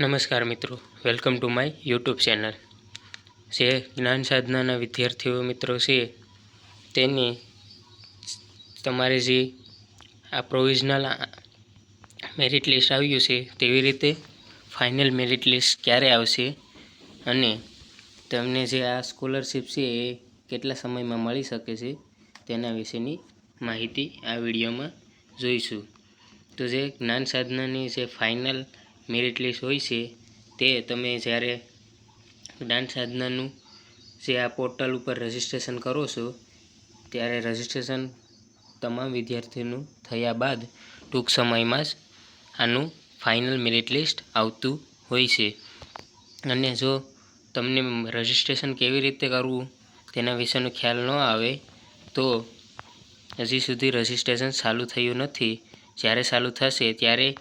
નમસ્કાર મિત્રો, welcome to my YouTube channel. જે જ્ઞાન સાધનાના વિદ્યાર્થીઓ મિત્રો છે, તેની તમારે જે આ પ્રોવિઝનલ મેરિટ લિસ્ટ આવ્યું છે, તેવી રીતે ફાઇનલ મેરિટ લિસ્ટ ક્યારે આવશે અને તમને જે આ સ્કોલરશિપ છે એ કેટલા સમયમાં મળી શકે છે, તેના વિશેની માહિતી આ વિડીયોમાં જોઈશું. તો જે જ્ઞાન સાધનાની જે ફાઇનલ મેરિટ લિસ્ટ હોય છે, તે તમે જ્યારે જ્ઞાન સાધનાનું જે આ પોર્ટલ ઉપર રજિસ્ટ્રેશન કરો છો, ત્યારે રજિસ્ટ્રેશન તમામ વિદ્યાર્થીનું થયા બાદ ટૂંક સમયમાં જ આનું ફાઇનલ મેરિટ લિસ્ટ આવતું હોય છે. અને જો તમને રજિસ્ટ્રેશન કેવી રીતે કરવું તેના વિશેનો ખ્યાલ ન આવે, તો હજી સુધી રજિસ્ટ્રેશન ચાલુ થયું નથી. જ્યારે ચાલુ થશે ત્યારે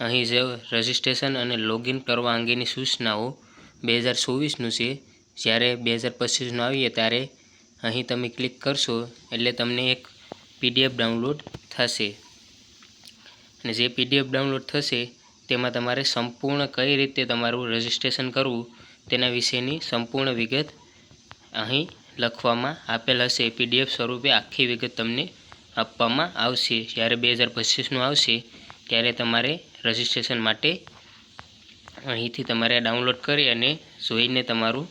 અહીં જે રજિસ્ટ્રેશન અને લોગિન કરવા અંગેની સૂચનાઓ બે હજાર ચોવીસનું છે. જ્યારે બે હજાર પચીસનું આવીએ ત્યારે અહીં તમે ક્લિક કરશો એટલે તમને એક પીડીએફ ડાઉનલોડ થશે. અને જે પીડીએફ ડાઉનલોડ થશે, તેમાં તમારે સંપૂર્ણ કઈ રીતે તમારું રજિસ્ટ્રેશન કરવું, તેના વિશેની સંપૂર્ણ વિગત અહીં લખવામાં આપેલ હશે. પીડીએફ સ્વરૂપે આખી વિગત તમને આપવામાં આવશે. જ્યારે બે હજાર પચીસનું આવશે ત્યારે તમારે રજિસ્ટ્રેશન માટે અહીંથી તમારે ડાઉનલોડ કરી અને જોઈને તમારું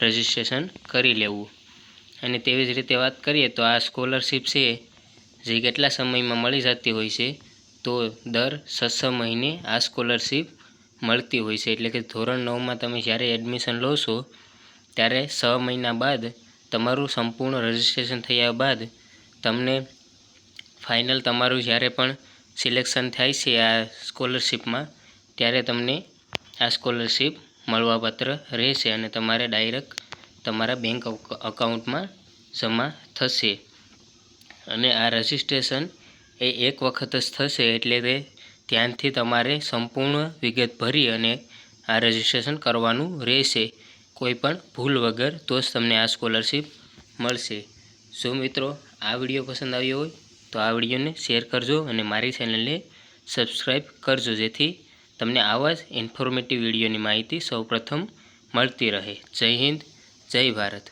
રજિસ્ટ્રેશન કરી લેવું. અને તેવી જ રીતે વાત કરીએ તો આ સ્કોલરશિપ છે, જે કેટલા સમયમાં મળી જતી હોય છે, તો દર છ મહિને આ સ્કોલરશિપ મળતી હોય છે. એટલે કે ધોરણ નવમાં તમે જ્યારે એડમિશન લો છો, ત્યારે છ મહિના બાદ તમારું સંપૂર્ણ રજિસ્ટ્રેશન થયા બાદ તમને ફાઇનલ તમારું જ્યારે પણ સિલેક્શન થાય છે આ સ્કોલરશિપમાં, ત્યારે તમને આ સ્કોલરશીપ મળવાપાત્ર રહેશે અને તમારે ડાયરેક્ટ તમારા બેંક અકાઉન્ટમાં જમા થશે. અને આ રજિસ્ટ્રેશન એ એક વખત જ થશે એટલે તે ત્યાંથી તમારે સંપૂર્ણ વિગત ભરી અને આ રજિસ્ટ્રેશન કરવાનું રહેશે. કોઈ પણ ભૂલ વગર તો જ તમને આ સ્કોલરશીપ મળશે. જો મિત્રો આ વીડિયો પસંદ આવ્યો હોય તો આ વિડીયોને શેર કરજો અને મારી ચેનલને સબસ્ક્રાઈબ કરજો, જેથી તમને આવા જ ઇન્ફોર્મેટિવ વિડીયોની માહિતી સૌપ્રથમ મળતી રહે. જય હિન્દ, જય ભારત.